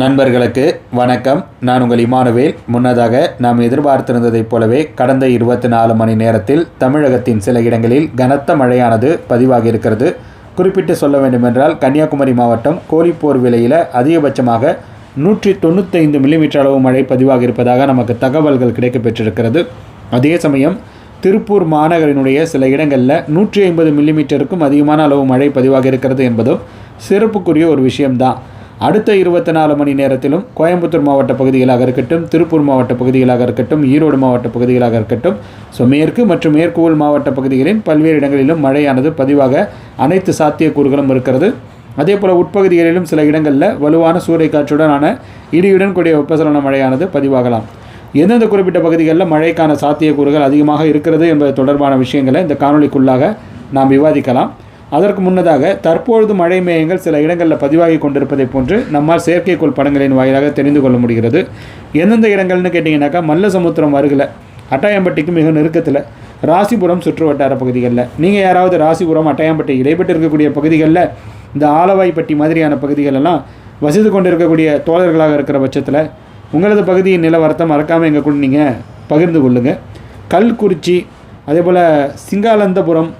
நண்பர்களுக்கு வணக்கம். நான் உங்கள் இமானுவேல். முன்னதாக நாம் எதிர்பார்த்திருந்ததைப் போலவே கடந்த இருபத்தி நாலு மணி நேரத்தில் தமிழகத்தின் சில இடங்களில் கனத்த மழையானது பதிவாகி இருக்கிறது குறிப்பிட்டு சொல்ல வேண்டுமென்றால் கன்னியாகுமரி மாவட்டம் கோழிப்போர் விலையில் அதிகபட்சமாக நூற்றி தொண்ணூத்தைந்து மில்லிமீட்டர் அளவு மழை பதிவாகியிருப்பதாக நமக்கு தகவல்கள் கிடைக்கப்பெற்றிருக்கிறது. அதே சமயம் திருப்பூர் மாநகரினுடைய சில இடங்களில் நூற்றி ஐம்பது மில்லிமீட்டருக்கும் அதிகமான அளவு மழை பதிவாகியிருக்கிறது என்பதும் சிறப்புக்குரிய ஒரு விஷயம்தான். அடுத்த இருபத்தி நாலு மணி நேரத்திலும் கோயம்புத்தூர் மாவட்ட பகுதிகளாக இருக்கட்டும் திருப்பூர் மாவட்ட பகுதிகளாக இருக்கட்டும் ஈரோடு மாவட்ட பகுதிகளாக இருக்கட்டும். ஸோ மேற்கு மற்றும் மேற்கு உள் மாவட்ட பகுதிகளின் பல்வேறு இடங்களிலும் மழையானது பதிவாக அனைத்து சாத்தியக்கூறுகளும் இருக்கிறது. அதே போல் உட்பகுதிகளிலும் சில இடங்களில் வலுவான சூறைக்காற்றுடனான இடியுடன் கூடிய வெப்பசலன மழையானது பதிவாகலாம். எந்தெந்த குறிப்பிட்ட பகுதிகளில் மழைக்கான சாத்தியக்கூறுகள் அதிகமாக இருக்கிறது என்பது தொடர்பான விஷயங்களை இந்த காணொளிக்குள்ளாக நாம் விவாதிக்கலாம். அதற்கு முன்னதாக தற்பொழுது மழை மேகங்கள் சில இடங்களில் பதிவாகி கொண்டிருப்பதைப் போன்று நம்மால் செயற்கைக்கோள் படங்களின் வாயிலாக தெரிந்து கொள்ள முடிகிறது. எந்தெந்த இடங்கள்னு கேட்டிங்கனாக்கா மல்லசமுத்திரம் அருகில் அட்டாயம்பட்டிக்கு மிக நெருக்கத்தில் ராசிபுரம் சுற்று வட்டார பகுதிகளில். நீங்கள் யாராவது ராசிபுரம் அட்டாயம்பட்டி இடைப்பட்டு இருக்கக்கூடிய பகுதிகளில் இந்த ஆலவாய்ப்பட்டி மாதிரியான பகுதிகளெல்லாம் வசித்து கொண்டிருக்கக்கூடிய தோழர்களாக இருக்கிற பட்சத்தில் உங்களது பகுதியின் நிலவரத்தை மறக்காமல் எங்கள் கூட நீங்கள் பகிர்ந்து கொள்ளுங்கள் கல்குறிச்சி அதே போல் சிங்காலந்தபுரம்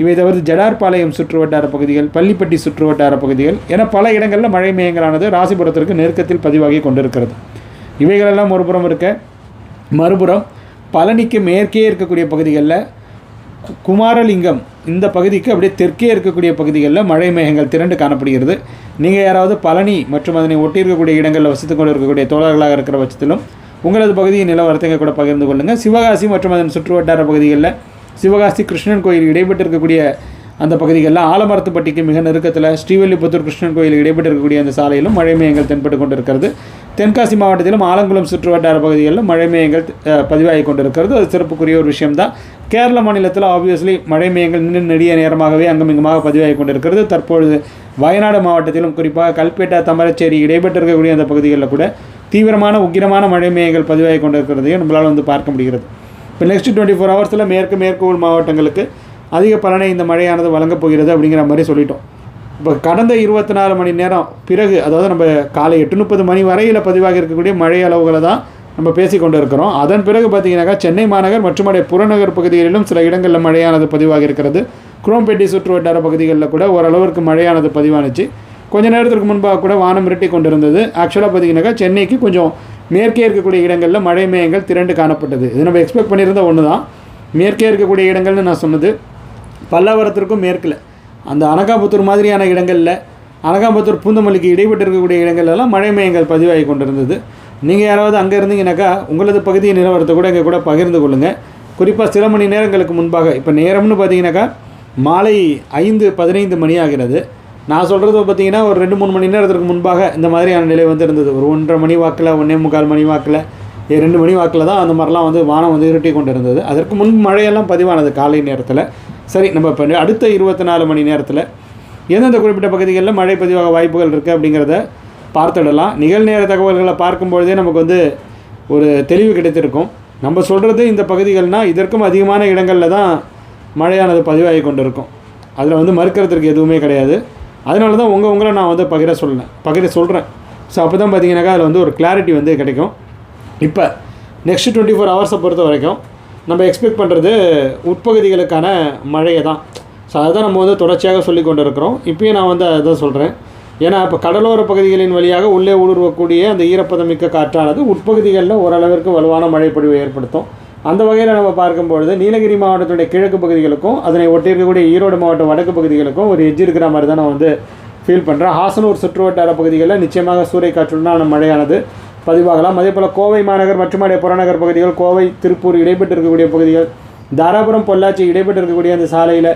இவை தவிர்த்து ஜடார்பாளையம் சுற்று வட்டார பகுதிகள் பள்ளிப்பட்டி சுற்று வட்டார பகுதிகள் என பல இடங்களில் மழை மேயங்களானது ராசிபுரத்திற்கு நெருக்கத்தில் பதிவாகி கொண்டிருக்கிறது. இவைகளெல்லாம் ஒருபுறம் இருக்க மறுபுறம் பழனிக்கு மேற்கே இருக்கக்கூடிய பகுதிகளில் குமாரலிங்கம் இந்த பகுதிக்கு அப்படியே தெற்கே இருக்கக்கூடிய பகுதிகளில் மழை மேகங்கள் திரண்டு காணப்படுகிறது. நீங்கள் யாராவது பழனி மற்றும் அதனை ஒட்டி இருக்கக்கூடிய இடங்களில் வசித்துக் கொண்டு இருக்கக்கூடிய தோழர்களாக இருக்கிற பட்சத்திலும் உங்களது பகுதியின் நிலவரத்தை கூட பகிர்ந்து கொள்ளுங்கள் சிவகாசி மற்றும் அதன் சுற்றுவட்டார பகுதிகளில் சிவகாசி கிருஷ்ணன் கோயில் இடைப்பட்டு இருக்கக்கூடிய அந்த பகுதிகளில் ஆலமரத்துப்பட்டிக்கு மிக நெருக்கத்தில் ஸ்ரீவில்லிபுத்தூர் கிருஷ்ணன் கோயில் இடைப்பட்டு இருக்கக்கூடிய அந்த சாலையிலும் மழை மேகங்கள் தென்பட்டு கொண்டிருக்கிறது. தென்காசி மாவட்டத்திலும் ஆலங்குளம் சுற்றுவட்டார பகுதிகளிலும் மழை மேகங்கள் பதிவாகி கொண்டிருக்கிறது. அது சிறப்புக்குரிய ஒரு விஷயம்தான் கேரள மாநிலத்தில் ஆப்வியஸ்லி மழை மேயங்கள் நின்று நெடிய நேரமாகவே அங்குமிங்குமாக பதிவாகி கொண்டிருக்கிறது. தற்பொழுது வயநாடு மாவட்டத்திலும் குறிப்பாக கல்பேட்டா தமரச்சேரி இடைப்பட்டு இருக்கக்கூடிய அந்த பகுதிகளில் கூட தீவிரமான உக்கிரமான மழை மேயங்கள் பதிவாகி கொண்டிருக்கிறதையும் நம்மளால் வந்து பார்க்க முடிகிறது. இப்போ நெக்ஸ்ட் டுவெண்ட்டி ஃபோர் ஹவர்ஸில் மேற்கு மேற்கு மாவட்டங்களுக்கு அதிக பலனை இந்த மழையானது வழங்கப் போகிறது அப்படிங்கிற மாதிரி சொல்லிட்டோம். இப்போ கடந்த இருபத்தி நாலு மணி நேரம் பிறகு அதாவது நம்ம காலை எட்டு முப்பது மணி வரையில் பதிவாக இருக்கக்கூடிய மழை அளவுகளை தான் நம்ம பேசி கொண்டு இருக்கிறோம் அதன் பிறகு பார்த்தீங்கன்னாக்கா சென்னை மாநகர் மற்றும் அடைய புறநகர் பகுதிகளிலும் சில இடங்களில் மழையானது பதிவாக இருக்கிறது. குரோம்பேட்டி சுற்று வட்டார பகுதிகளில் கூட ஓரளவிற்கு மழையானது பதிவானுச்சு. கொஞ்ச நேரத்திற்கு முன்பாக கூட வானம் மிரட்டி கொண்டிருந்தது. ஆக்சுவலாக பார்த்தீங்கன்னாக்கா சென்னைக்கு கொஞ்சம் மேற்கே இருக்கக்கூடிய இடங்களில் மழை மேகங்கள் திரண்டு காணப்பட்டது. இது நம்ம எக்ஸ்பெக்ட் பண்ணியிருந்த ஒன்று தான் மேற்கே இருக்கக்கூடிய இடங்கள்னு நான் சொன்னது பல்லாவரத்திற்கும் மேற்கில். அந்த அனகாபுத்தூர் மாதிரியான இடங்களில் அனகாபுத்தூர் பூந்தமல்லிக்கு இடைப்பட்டு இருக்கக்கூடிய இடங்கள்லாம் மழை மேயங்கள் பதிவாகி கொண்டிருந்தது. நீங்கள் யாராவது அங்கே இருந்தீங்கன்னாக்கா உங்களது பகுதியை நிலவரத்தை கூட இங்கே கூட பகிர்ந்து கொள்ளுங்கள் குறிப்பாக சில மணி நேரங்களுக்கு முன்பாக இப்போ நேரம்னு பார்த்தீங்கன்னாக்கா மாலை ஐந்து பதினைந்து மணி ஆகிறது. நான் சொல்கிறது பார்த்தீங்கன்னா ஒரு ரெண்டு மூணு மணி நேரத்துக்கு முன்பாக இந்த மாதிரியான நிலை வந்து இருந்தது. ஒரு ஒன்றரை மணி வாக்கில் ஒன்றே முக்கால் மணி வாக்கில் ரெண்டு மணி வாக்கில் தான் அந்த மாதிரிலாம் வந்து வானம் வந்து இருட்டி கொண்டு இருந்தது அதற்கு முன் மழையெல்லாம் பதிவானது காலை நேரத்தில். சரி நம்ம இப்போ அடுத்த இருபத்தி நாலு மணி நேரத்தில் எந்தெந்த குறிப்பிட்ட பகுதிகளில் மழை பதிவாக வாய்ப்புகள் இருக்குது அப்படிங்கிறத பார்த்துடலாம். நிகழ்நேர தகவல்களை பார்க்கும்பொழுதே நமக்கு வந்து ஒரு தெளிவு கிடைத்திருக்கும். நம்ம சொல்கிறது இந்த பகுதிகள்னால் இதற்கும் அதிகமான இடங்களில் தான் மழையானது பதிவாகி கொண்டிருக்கும். அதில் வந்து மறுக்கிறதுக்கு எதுவுமே கிடையாது. அதனால தான் உங்கள் உங்களை நான் வந்து பகிர சொல்லினேன் பகிர சொல்கிறேன் ஸோ அப்போ தான் பார்த்தீங்கன்னாக்கா அதில் வந்து ஒரு கிளாரிட்டி வந்து கிடைக்கும். இப்போ நெக்ஸ்ட் டுவெண்ட்டி ஃபோர் ஹவர்ஸை பொறுத்த வரைக்கும் நம்ம எக்ஸ்பெக்ட் பண்ணுறது உட்பகுதிகளுக்கான மழையை தான் ஸோ அதை தான் நம்ம வந்து தொடர்ச்சியாக சொல்லி கொண்டு இருக்கிறோம் இப்பயும் நான் வந்து அதை சொல்கிறேன் ஏன்னா இப்போ கடலோர பகுதிகளின் வழியாக உள்ளே ஊடுருவக்கூடிய அந்த ஈரப்பதமிக்க காற்றானது உட்பகுதிகளில் ஓரளவிற்கு வலுவான மழைப்பொழிவை ஏற்படுத்தும். அந்த வகையில் நம்ம பார்க்கும்பொழுது நீலகிரி மாவட்டத்துடைய கிழக்கு பகுதிகளுக்கும் அதனை ஒட்டியிருக்கக்கூடிய ஈரோடு மாவட்டம் வடக்கு பகுதிகளுக்கும் ஒரு எஜ்ஜு இருக்கிற மாதிரி தான் நான் வந்து ஃபீல் பண்ணுறேன் ஹாசனூர் சுற்றுவட்டார பகுதிகளில் நிச்சயமாக சூறைக்காற்றுடனான மழையானது பதிவாகலாம். அதே போல் கோவை மாநகர் மற்றும் அடைய புறநகர் பகுதிகள் கோவை திருப்பூர் இடைப்பட்டு இருக்கக்கூடிய பகுதிகள் தாராபுரம் பொள்ளாச்சி இடைப்பட்டு இருக்கக்கூடிய அந்த சாலையில்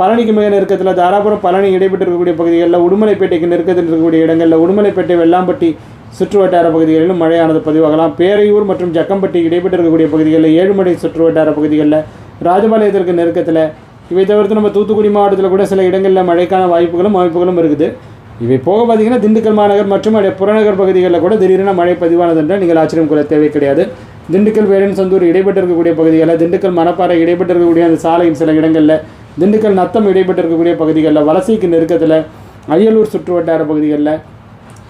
பழனிக்கு மிக நெருக்கத்தில் தாராபுரம் பழனி இடைப்பட்டு இருக்கக்கூடிய பகுதிகளில் உடுமலைப்பேட்டைக்கு நெருக்கத்தில் இருக்கக்கூடிய இடங்களில் உடுமலைப்பேட்டை வெள்ளாம்பட்டி சுற்றுவட்டார பகுதிகளிலும் மழையானது பதிவாகலாம். பேரையூர் மற்றும் ஜக்கம்பட்டி இடைப்பட்டு இருக்கக்கூடிய பகுதிகளில் ஏழுமலை சுற்றுவட்டார பகுதிகளில் ராஜபாளையத்திற்கு நெருக்கத்தில். இவை தவிர்த்து நம்ம தூத்துக்குடி மாவட்டத்தில் கூட சில இடங்களில் மழைக்கான வாய்ப்புகளும் வாய்ப்புகளும் இருக்குது. இவை போக பார்த்தீங்கன்னா திண்டுக்கல் மாநகர் மற்றும் புறநகர் பகுதிகளில் கூட திடீரென மழை பதிவானது என்றால் நீங்கள் ஆச்சரியம் கொள்ள தேவை கிடையாது. திண்டுக்கல் வேலன் சந்தூர் இடைப்பட்டு இருக்கக்கூடிய பகுதிகளில் திண்டுக்கல் மணப்பாறை இடைப்பட்டு இருக்கக்கூடிய அந்த சாலையின் சில இடங்களில் திண்டுக்கல் நத்தம் இடைப்பட்டு இருக்கக்கூடிய பகுதிகளில் வலசைக்கு நெருக்கத்தில் அரியலூர் சுற்றுவட்டார பகுதிகளில்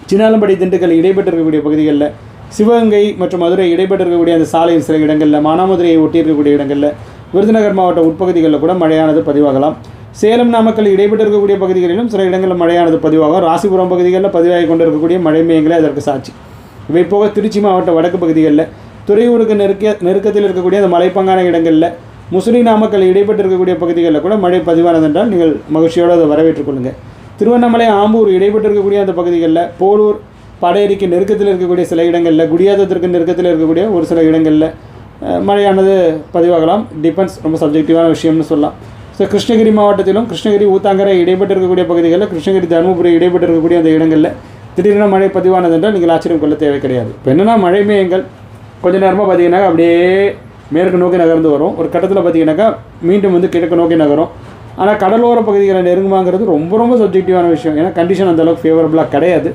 சின்னாலம்படி திண்டுக்கல் இடைப்பட்டு இருக்கக்கூடிய பகுதிகளில் சிவகங்கை மற்றும் மதுரை இடைப்பட்டு இருக்கக்கூடிய அந்த சாலையில் சில இடங்களில் மானாமதுரையை ஒட்டி இருக்கக்கூடிய இடங்களில் விருதுநகர் மாவட்ட உட்பகுதிகளில் கூட மழையானது பதிவாகலாம். சேலம் நாமக்கல் இடைப்பட்டு இருக்கக்கூடிய பகுதிகளிலும் சில இடங்களில் மழையானது பதிவாகும். ராசிபுரம் பகுதிகளில் பதிவாகி கொண்டிருக்கக்கூடிய மழை மேயங்களே அதற்கு சாட்சி. இவை போக திருச்சி மாவட்ட வடக்கு பகுதிகளில் துறையூருக்கு நெருக்க நெருக்கத்தில் இருக்கக்கூடிய அந்த மலைப்பங்கான இடங்களில் முசுரி நாமக்கல் இடைப்பட்டு இருக்கக்கூடிய பகுதிகளில் கூட மழை பதிவானது என்றால் நீங்கள் மகிழ்ச்சியோடு அதை வரவேற்றுக் கொள்ளுங்கள். திருவண்ணாமலை ஆம்பூர் இடைப்பட்டு இருக்கக்கூடிய அந்த பகுதிகளில் போலூர் படையறிக்கு நெருக்கத்தில் இருக்கக்கூடிய சில இடங்களில் குடியாதத்திற்கு நெருக்கத்தில் இருக்கக்கூடிய ஒரு சில இடங்களில் மழையானது பதிவாகலாம். டிபெண்ட்ஸ் ரொம்ப சப்ஜெக்டிவான விஷயம்னு சொல்லலாம். ஸோ கிருஷ்ணகிரி மாவட்டத்திலும் கிருஷ்ணகிரி ஊத்தாங்கரை இடைப்பட்டு இருக்கக்கூடிய பகுதிகளில் கிருஷ்ணகிரி தருமபுரி இடைப்பட்டு இருக்கக்கூடிய அந்த இடங்களில் திடீரென மழை பதிவானது என்றால் நீங்கள் ஆச்சரியம் கொள்ள தேவை கிடையாது. இப்போ என்னென்னா மழை மேயங்கள் கொஞ்ச நேரமாக பார்த்தீங்கன்னா அப்படியே மேற்கு நோக்கி நகர்ந்து வரும். ஒரு கட்டத்தில் பார்த்தீங்கன்னாக்கா மீண்டும் வந்து கிழக்கு நோக்கி நகரும். ஆனால் கடலோர பகுதிகளை நெருங்குமாங்கிறது ரொம்ப ரொம்ப சப்ஜெக்டிவான விஷயம். ஏன்னா கண்டிஷன் அந்தளவுக்கு ஃபேவரபுளாக கிடையாது.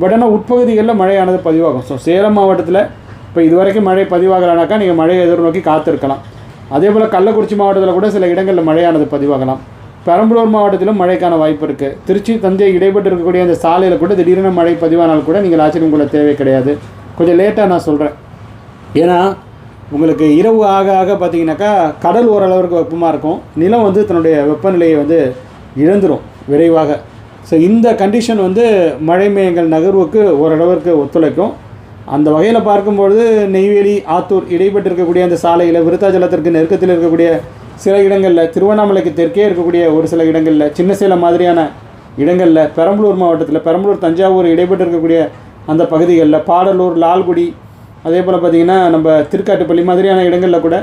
பட் ஆனால் உட்பகுதிகளில் மழையானது பதிவாகும். ஸோ சேலம் மாவட்டத்தில் இப்போ இதுவரைக்கும் மழை பதிவாகலானாக்கா நீங்கள் மழையை எதிர்நோக்கி காத்திருக்கலாம். அதே போல் கள்ளக்குறிச்சி மாவட்டத்தில் கூட சில இடங்களில் மழையானது பதிவாகலாம். பெரம்பலூர் மாவட்டத்திலும் மழைக்கான வாய்ப்பு இருக்குது திருச்சி தஞ்சை இடைப்பட்டு இருக்கக்கூடிய அந்த சாலையில் கூட திடீரென மழை பதிவானால் கூட நீங்கள் ஆச்சரியம் கொள்ள தேவை கிடையாது. கொஞ்சம் லேட்டாக நான் சொல்கிறேன் ஏன்னா உங்களுக்கு இரவு ஆக ஆக பார்த்தீங்கன்னாக்கா கடல் ஓரளவுக்கு வெப்பமாக இருக்கும். நிலம் வந்து தன்னுடைய வெப்பநிலையை வந்து இழந்துடும் விரைவாக. ஸோ இந்த கண்டிஷன் வந்து மழை மேயங்கள் நகர்வுக்கு ஓரளவிற்கு ஒத்துழைக்கும். அந்த வகையில் பார்க்கும்பொழுது நெய்வேலி ஆத்தூர் இடைப்பட்டு இருக்கக்கூடிய அந்த சாலையில் விருத்தாச்சலத்திற்கு நெருக்கத்தில் இருக்கக்கூடிய சில இடங்களில் திருவண்ணாமலைக்கு தெற்கே இருக்கக்கூடிய ஒரு சில இடங்களில் சின்ன சேலம் மாதிரியான இடங்களில் பெரம்பலூர் மாவட்டத்தில் பெரம்பலூர் தஞ்சாவூர் இடைப்பட்டு இருக்கக்கூடிய அந்த பகுதிகளில் பாடலூர் லால்குடி அதே போல் பார்த்திங்கன்னா நம்ம திருக்காட்டுப்பள்ளி மாதிரியான இடங்களில் கூட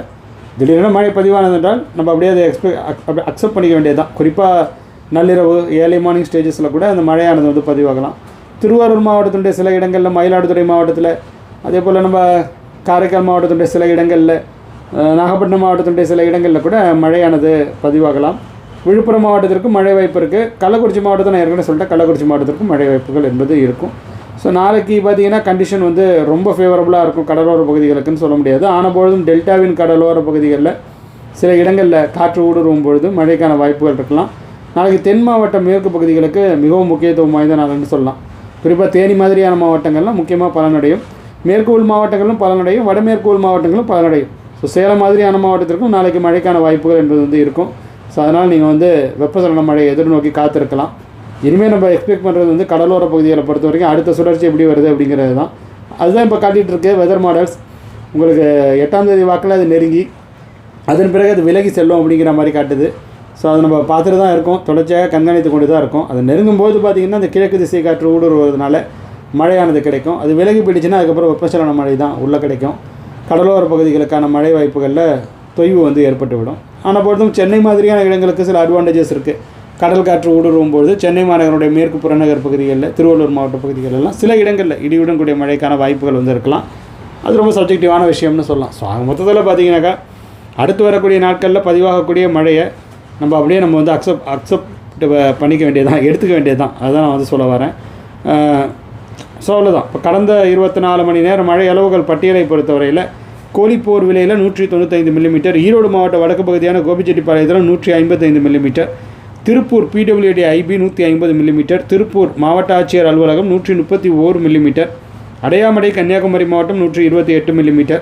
திடீரென மழை பதிவானது என்றால் நம்ம அப்படியே அதை எக்ஸ்பெக்ட் அக்செப்ட் பண்ணிக்க வேண்டியது தான் குறிப்பாக நள்ளிரவு ஏர்லி மார்னிங் ஸ்டேஜஸில் கூட அந்த மழையானது வந்து பதிவாகலாம். திருவாரூர் மாவட்டத்துடைய சில இடங்களில் மயிலாடுதுறை மாவட்டத்தில் அதே போல் நம்ம காரைக்கால் மாவட்டத்துடைய சில இடங்களில் நாகப்பட்டினம் மாவட்டத்துடைய சில இடங்களில் கூட மழையானது பதிவாகலாம். விழுப்புரம் மாவட்டத்திற்கும் மழை வாய்ப்பு இருக்குது கள்ளக்குறிச்சி மாவட்டத்தை நான் ஏற்கனவே சொல்லிட்டேன். கள்ளக்குறிச்சி மாவட்டத்திற்கும் மழை வாய்ப்புகள் என்பது இருக்கும். ஸோ நாளைக்கு பார்த்தீங்கன்னா கண்டிஷன் வந்து ரொம்ப ஃபேவரபுளாக இருக்கும் கடலோர பகுதிகளுக்குன்னு சொல்ல முடியாது. ஆனபொழுதும் டெல்டாவின் கடலோர பகுதிகளில் சில இடங்களில் காற்று ஊடுருவும் பொழுது மழைக்கான வாய்ப்புகள் இருக்கலாம். நாளைக்கு தென் மாவட்ட மேற்கு பகுதிகளுக்கு மிகவும் முக்கியத்துவம் வாய்ந்த நாள்னு சொல்லலாம். குறிப்பாக தேனி மாதிரியான மாவட்டங்கள்லாம் முக்கியமாக பலனடையும். மேற்கு உள் மாவட்டங்களும் பலனடையும். வடமேற்கு உள் மாவட்டங்களும் பலனடையும். ஸோ சேலம் மாதிரியான மாவட்டத்திற்கும் நாளைக்கு மழைக்கான வாய்ப்புகள் என்பது வந்து இருக்கும். ஸோ அதனால் நீங்கள் வந்து வெப்பசலன மழையை எதிர்நோக்கி காத்திருக்கலாம். இனிமேல் நம்ம எக்ஸ்பெக்ட் பண்ணுறது வந்து கடலோர பகுதிகளை பொறுத்த வரைக்கும் அடுத்த சுழற்சி எப்படி வருது அப்படிங்கிறது தான். அதுதான் இப்போ காட்டிகிட்டு இருக்கு வெதர் மாடல்ஸ் உங்களுக்கு எட்டாம் தேதி வாக்கில் அது நெருங்கி அதன் பிறகு அது விலகி செல்லும் அப்படிங்கிற மாதிரி காட்டுது. ஸோ அதை நம்ம பார்த்துட்டு தான் இருக்கோம். தொடர்ச்சியாக கண்காணித்து கொண்டு தான் இருக்கும். அது நெருங்கும் போது பார்த்திங்கன்னா அந்த கிழக்கு திசை காற்று ஊடுருவதுனால மழையானது கிடைக்கும். அது விலகி போயிடுச்சுன்னா அதுக்கப்புறம் வெப்பச்சலன மழை தான் உள்ளே கிடைக்கும். கடலோர பகுதிகளுக்கான மழை வாய்ப்புகளில் தொய்வு வந்து ஏற்பட்டு விடும் ஆனால் பொழுதும் சென்னை மாதிரியான இடங்களுக்கு சில அட்வான்டேஜஸ் இருக்குது கடல் காற்று ஊடுருவும் பொழுது சென்னை மாநகருடைய மேற்கு புறநகர் பகுதிகளில் திருவள்ளூர் மாவட்ட பகுதிகளெல்லாம் சில இடங்களில் இடியுடன் கூடிய மழைக்கான வாய்ப்புகள் வந்து இருக்கலாம் அது ரொம்ப சப்ஜெக்டிவான விஷயம்னு சொல்லலாம். ஸோ ஆக மொத்தத்தில் பார்த்தீங்கன்னாக்கா அடுத்து வரக்கூடிய நாட்களில் பதிவாகக்கூடிய மழையை நம்ம அப்படியே நம்ம வந்து அக்செப்ட் அக்செப்ட் பண்ணிக்க வேண்டியதான் எடுத்துக்க வேண்டியது தான் அதுதான் நான் வந்து சொல்ல வரேன். ஸோ அவ்வளோதான் இப்போ கடந்த இருபத்தி நாலு மணி நேரம் மழை அளவுகள் பட்டியலை பொறுத்தவரையில் கோழிப்போர் விலையில் நூற்றி தொண்ணூத்தைந்து மில்லிமீட்டர் ஈரோடு மாவட்ட வடக்கு பகுதியான கோபிச்செட்டிப்பாளையத்தில் நூற்றி ஐம்பத்தைந்து மில்லிமீட்டர் திருப்பூர் பிடபிள்யூடி ஐபி நூற்றி ஐம்பது மில்லிமீட்டர் திருப்பூர் மாவட்ட ஆட்சியர் அலுவலகம் நூற்றி முப்பத்தி ஓரு மில்லிமீட்டர் அடையாமடை கன்னியாகுமரி மாவட்டம் நூற்றி இருபத்தி எட்டு மில்லிமீட்டர்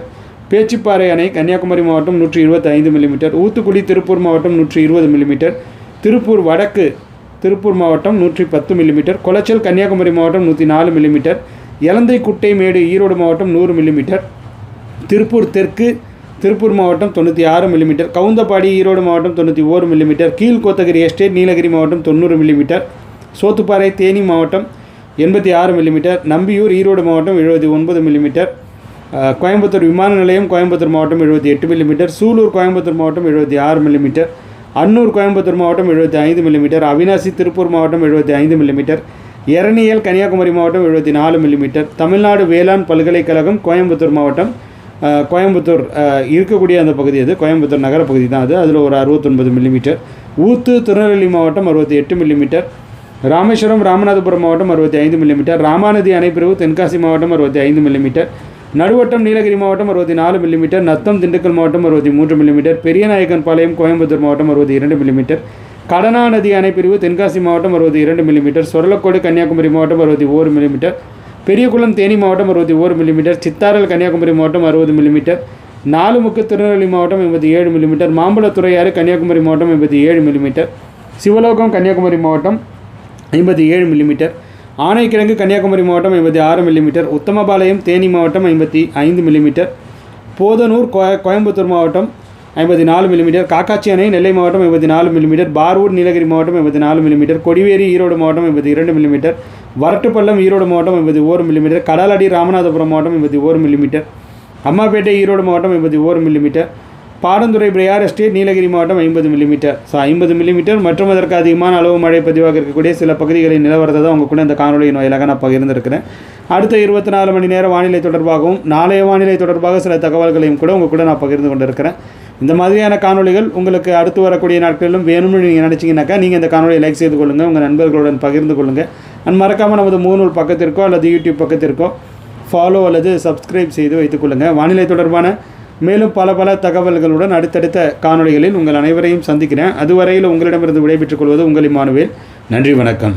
பேச்சிப்பாறை அணை கன்னியாகுமரி மாவட்டம் நூற்றி இருபத்தி ஐந்து மில்லிமீட்டர் ஊத்துக்குடி திருப்பூர் மாவட்டம் நூற்றி இருபது மில்லிமீட்டர் திருப்பூர் வடக்கு திருப்பூர் மாவட்டம் நூற்றி பத்து மில்லிமீட்டர் கொளச்சல் கன்னியாகுமரி மாவட்டம் நூற்றி நாலு மில்லிமீட்டர் எலந்தை குட்டை மேடு ஈரோடு மாவட்டம் நூறு மில்லிமீட்டர் திருப்பூர் தெற்கு திருப்பூர் மாவட்டம் தொண்ணூற்றி ஆறு மில்லிமீட்டர் கவுந்தப்பாடி ஈரோடு மாவட்டம் தொண்ணூற்றி ஓரு மில்லிமீட்டர் கீழ்கோத்தகிரி எஸ்டேட் நீலகிரி மாவட்டம் தொண்ணூறு மில்லிமீட்டர் சோத்துப்பாறை தேனி மாவட்டம் எண்பத்தி ஆறு மில்லிமீட்டர் நம்பியூர் ஈரோடு மாவட்டம் எழுபத்தி ஒன்பது மில்லிமீட்டர் கோயம்புத்தூர் விமான நிலையம் கோயம்புத்தூர் மாவட்டம் எழுபத்தி எட்டு மில்லிமீட்டர் சூலூர் கோயம்புத்தூர் மாவட்டம் எழுபத்தி ஆறு மில்லிமீட்டர் அன்னூர் கோயம்புத்தூர் மாவட்டம் எழுபத்தி ஐந்து மில்லிமீட்டர் அவினாசி திருப்பூர் மாவட்டம் எழுபத்தி ஐந்து மில்லிமீட்டர் எரணியல் கன்னியாகுமரி மாவட்டம் எழுபத்தி நாலு மில்லிமீட்டர் தமிழ்நாடு வேளாண் பல்கலைக்கழகம் கோயம்புத்தூர் மாவட்டம் கோயம்புத்தூர் இருக்கக்கூடிய அந்த பகுதி அது. கோயம்புத்தூர் நகரப்பகுதி பகுதி தான் அது. அதில் ஒரு அறுபத்தொன்பது மில்லிமீட்டர் ஊத்து திருநெல்வேலி மாவட்டம் அறுபத்தி எட்டு மில்லிமீட்டர் ராமேஸ்வரம் ராமநாதபுரம் மாவட்டம் அறுபத்தி ஐந்து மில்லிமீட்டர் ராமாநதி அணைப்பிரிவு தென்காசி மாவட்டம் அறுபத்தி ஐந்து மில்லிமீட்டர் நடுவட்டம் நீலகிரி மாவட்டம் அறுபத்தி நாலு மில்லிமீட்டர் நத்தம் திண்டுக்கல் மாவட்டம் அறுபத்தி மூன்று மில்லிமீட்டர் பெரியநாயக்கன் பாளையம் கோயம்புத்தூர் மாவட்டம் அறுபத்தி இரண்டு மில்லிமீட்டர் கடனா நதி அணைப்பிரிவு தென்காசி மாவட்டம் அறுபத்தி இரண்டு மில்லிமீட்டர் சொரலக்கோடு கன்னியாகுமரி மாவட்டம் அறுபத்தி ஓரு மில்லிமீட்டர் பெரியகுளம் தேனி மாவட்டம் அறுபத்தி ஓரு மில்லிமீட்டர் சித்தாரல் கன்னியாகுமரி மாவட்டம் அறுபது மில்லிமீட்டர் நாலுமுக்கு திருநெல்வேலி மாவட்டம் எண்பத்தி ஏழு மில்லிமீட்டர் மாம்பழத்துறையாறு கன்னியாகுமரி மாவட்டம் எண்பத்தி ஏழு மில்லிமீட்டர் சிவலோகம் கன்னியாகுமரி மாவட்டம் ஐம்பத்தி ஏழு மில்லிமீட்டர் ஆனைக்கிழங்கு கன்னியாகுமரி மாவட்டம் ஐம்பத்தி ஆறு மில்லிமீட்டர் உத்தமபாளையம் தேனி மாவட்டம் ஐம்பத்தி ஐந்து மில்லிமீட்டர் போதனூர் கோய கோயம்புத்தூர் மாவட்டம் ஐம்பத்தி நாலு மில்லிமீட்டர் காக்காச்சி அணை நெல்லை மாவட்டம் ஐம்பத்தி நாலு மில்லிமீட்டர் பார்வூர் நீலகிரி மாவட்டம் ஐம்பத்தி நாலு மில்லிமீட்டர் கொடிவேரி ஈரோடு மாவட்டம் ஐம்பத்தி இரண்டு மில்லிமீட்டர் வரட்டுப்பள்ளம் ஈரோடு மாவட்டம் ஐம்பத்தி ஓரு மில்லிமீட்டர் கடலாடி ராமநாதபுரம் மாவட்டம் ஐம்பத்தி ஓரு மில்லிமீட்டர் அம்மாப்பேட்டை ஈரோடு மாவட்டம் ஐம்பத்தி ஓரு millimetre Padanthurai Briar estate Nilgiri மாவட்டம் ஐம்பது மில்லிமீட்டர் ஸோ ஐம்பது மில்லிமீட்டர் மற்றும் அதற்கு அதிகமான அளவு மழை பதிவாக இருக்கக்கூடிய சில பகுதிகளின் நிலவரத்தை தான் உங்கள் கூட இந்த காணொலியின் வாயிலாக நான் பகிர்ந்திருக்கிறேன். அடுத்த இருபத்தி நாலு மணி நேர வானிலை தொடர்பாகவும் நாளைய வானிலை தொடர்பாக சில தகவல்களையும் கூட உங்க கூட நான் பகிர்ந்து கொண்டிருக்கிறேன். இந்த மாதிரியான காணொளிகள் உங்களுக்கு அடுத்து வரக்கூடிய நாட்களிலும் வேணும்னு நீங்கள் நினச்சிங்கனாக்கா நீங்கள் இந்த காணொலியை லைக் செய்து கொள்ளுங்கள் உங்கள் நண்பர்களுடன் பகிர்ந்து கொள்ளுங்கள் அண்ட் மறக்காமல் நமது மூணூல் பக்கத்திற்கோ அல்லது யூடியூப் பக்கத்திற்கோ ஃபாலோ அல்லது சப்ஸ்கிரைப் செய்து வைத்துக்கொள்ளுங்கள் வானிலை தொடர்பான மேலும் பல பல தகவல்களுடன் அடுத்தடுத்த காணொளிகளில் உங்கள் அனைவரையும் சந்திக்கிறேன். அதுவரையில் உங்களிடமிருந்து விடைபெற்றுக் கொள்வது உங்கள் இமானுவேல். நன்றி வணக்கம்.